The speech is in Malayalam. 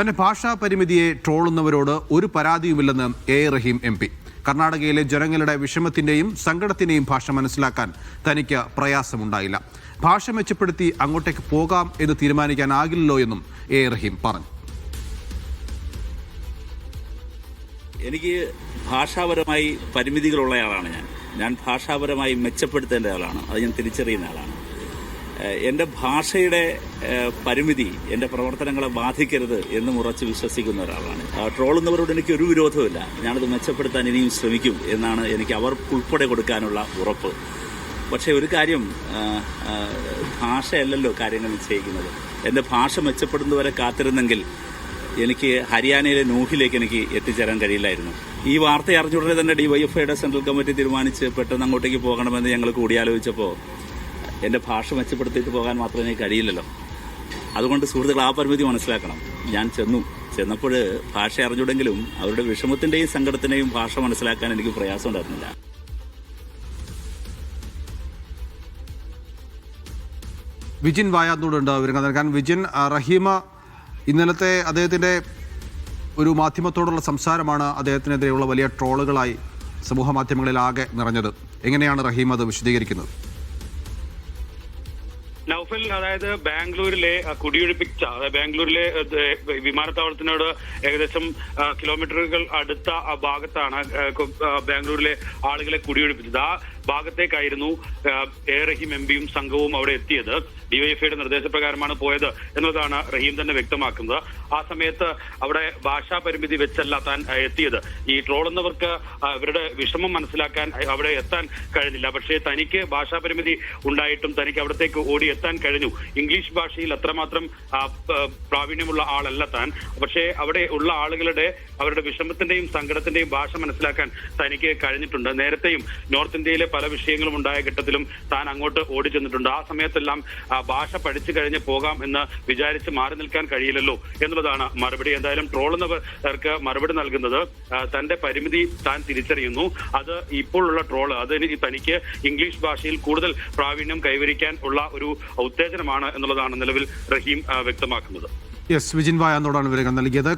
തന്റെ ഭാഷാ പരിമിതിയെ ട്രോളുന്നവരോട് ഒരു പരാതിയുമില്ലെന്ന് എ റഹീം എം പി. കർണാടകയിലെ ജനങ്ങളുടെ വിഷമത്തിന്റെയും സങ്കടത്തിന്റെയും ഭാഷ മനസ്സിലാക്കാൻ തനിക്ക് പ്രയാസമുണ്ടായില്ല. ഭാഷ മെച്ചപ്പെടുത്തി അങ്ങോട്ടേക്ക് പോകാം എന്ന് തീരുമാനിക്കാനാകില്ലല്ലോ എന്നും എ റഹീം പറഞ്ഞു. എനിക്ക് ഭാഷാപരമായി പരിമിതികളുള്ളയാളാണ് ഞാൻ. ഞാൻ ഭാഷാപരമായി മെച്ചപ്പെടുത്തേണ്ട ആളാണ്. അത് ഞാൻ തിരിച്ചറിയുന്ന ആളാണ്. എന്റെ ഭാഷയുടെ പരിമിതി എന്റെ പ്രവർത്തനങ്ങളെ ബാധിക്കരുത് എന്ന് ഉറച്ച് വിശ്വസിക്കുന്ന ഒരാളാണ്. ട്രോളുന്നവരോട് എനിക്ക് ഒരു വിരോധമില്ല ഞാനത് മെച്ചപ്പെടുത്താൻ ഇനിയും ശ്രമിക്കും എന്നാണ് എനിക്ക് അവർ അവർക്കുൾപ്പെടെ കൊടുക്കാനുള്ള ഉറപ്പ്. പക്ഷേ ഒരു കാര്യം ഭാഷയല്ലല്ലോ കാര്യങ്ങൾ നിശ്ചയിക്കുന്നത്. എന്റെ ഭാഷ മെച്ചപ്പെടുന്നവരെ കാത്തിരുന്നെങ്കിൽ എനിക്ക് ഹരിയാനയിലെ നൂഹിലേക്ക് എനിക്ക് എത്തിച്ചേരാൻ കഴിയില്ലായിരുന്നു. ഈ വാർത്ത അറിഞ്ഞുടനെ തന്നെ ഡിവൈഎഫ്ഐയുടെ സെൻട്രൽ കമ്മിറ്റി തീരുമാനിച്ച് പെട്ടെന്ന് അങ്ങോട്ടേക്ക് പോകണമെന്ന് ഞങ്ങൾ കൂടിയാലോചിച്ചപ്പോൾ എന്റെ ഭാഷ മെച്ചപ്പെടുത്തിയിട്ട് പോകാൻ മാത്രമേ എനിക്ക് കഴിയില്ലല്ലോ. അതുകൊണ്ട് സുഹൃത്തുക്കൾ ആ പരിമിതി മനസ്സിലാക്കണം. ഞാൻ ചെന്നു. ചെന്നപ്പോൾ ഭാഷ അറിഞ്ഞുടെങ്കിലും അവരുടെ വിഷമത്തിന്റെയും സങ്കടത്തിന്റെയും ഭാഷ മനസ്സിലാക്കാൻ എനിക്ക് പ്രയാസം ഉണ്ടായിരുന്നില്ല വിജിൻ വായാത്തോടുണ്ട് വിവരങ്ങൾ നൽകാൻ വിജിൻ റഹീമ ഇന്നലത്തെ അദ്ദേഹത്തിന്റെ ഒരു മാധ്യമത്തോടുള്ള സംസാരമാണ് അദ്ദേഹത്തിനെതിരെയുള്ള വലിയ ട്രോളുകളായി സമൂഹ മാധ്യമങ്ങളിൽ ആകെ നിറഞ്ഞത്. എങ്ങനെയാണ് റഹീം അത് വിശദീകരിക്കുന്നത്? നൗഫൽ അതായത് ബാംഗ്ലൂരിലെ കുടിയൊഴിപ്പിച്ച ബാംഗ്ലൂരിലെ വിമാനത്താവളത്തിനോട് ഏകദേശം കിലോമീറ്ററുകൾ അടുത്ത ഭാഗത്താണ് ബാംഗ്ലൂരിലെ ആളുകളെ കുടിയൊഴിപ്പിച്ചത്. ആ ഭാഗത്തേക്കായിരുന്നു എ റഹീം എം പിയും സംഘവും അവിടെ എത്തിയത്. ഡിവൈഎഫ്ഐയുടെ നിർദ്ദേശപ്രകാരമാണ് പോയത് എന്നതാണ് റഹീം തന്നെ വ്യക്തമാക്കുന്നത്. ആ സമയത്ത് അവിടെ ഭാഷാ പരിമിതി വെച്ചല്ല താൻ എത്തിയത്. ഈ ട്രോളുന്നവർക്ക് അവരുടെ വിഷമം മനസ്സിലാക്കാൻ അവിടെ എത്താൻ കഴിഞ്ഞില്ല. പക്ഷേ തനിക്ക് ഭാഷാ പരിമിതി ഉണ്ടായിട്ടും തനിക്ക് അവിടത്തേക്ക് ഓടി എത്താൻ കഴിഞ്ഞു. ഇംഗ്ലീഷ് ഭാഷയിൽ അത്രമാത്രം പ്രാവീണ്യമുള്ള ആളല്ല താൻ. പക്ഷേ അവിടെ ഉള്ള ആളുകളുടെ അവരുടെ വിഷമത്തിന്റെയും സങ്കടത്തിന്റെയും ഭാഷ മനസ്സിലാക്കാൻ തനിക്ക് കഴിഞ്ഞിട്ടുണ്ട്. നേരത്തെയും നോർത്ത് ഇന്ത്യയിലെ പല വിഷയങ്ങളും ഉണ്ടായ ഘട്ടത്തിലും താൻ അങ്ങോട്ട് ഓടിച്ചെന്നിട്ടുണ്ട് ആ സമയത്തെല്ലാം ഭാഷ പഠിച്ചു കഴിഞ്ഞ് പോകാം എന്ന് വിചാരിച്ച് മാറി നിൽക്കാൻ കഴിയില്ലല്ലോ എന്നുള്ളതാണ് മറുപടി. എന്തായാലും ട്രോളുന്നവർക്ക് മറുപടി നൽകുന്നത് തന്റെ പരിമിതി താൻ തിരിച്ചറിയുന്നു. അത് ഇപ്പോഴുള്ള ട്രോൾ അത് തനിക്ക് ഇംഗ്ലീഷ് ഭാഷയിൽ കൂടുതൽ പ്രാവീണ്യം കൈവരിക്കാൻ ഉള്ള ഒരു ഉത്തേജനമാണ് എന്നുള്ളതാണ് നിലവിൽ റഹീം വ്യക്തമാക്കുന്നത്. യെസ് വിജിൻ വായ എന്നോടാണ് വിവരങ്ങൾ നൽകിയത്.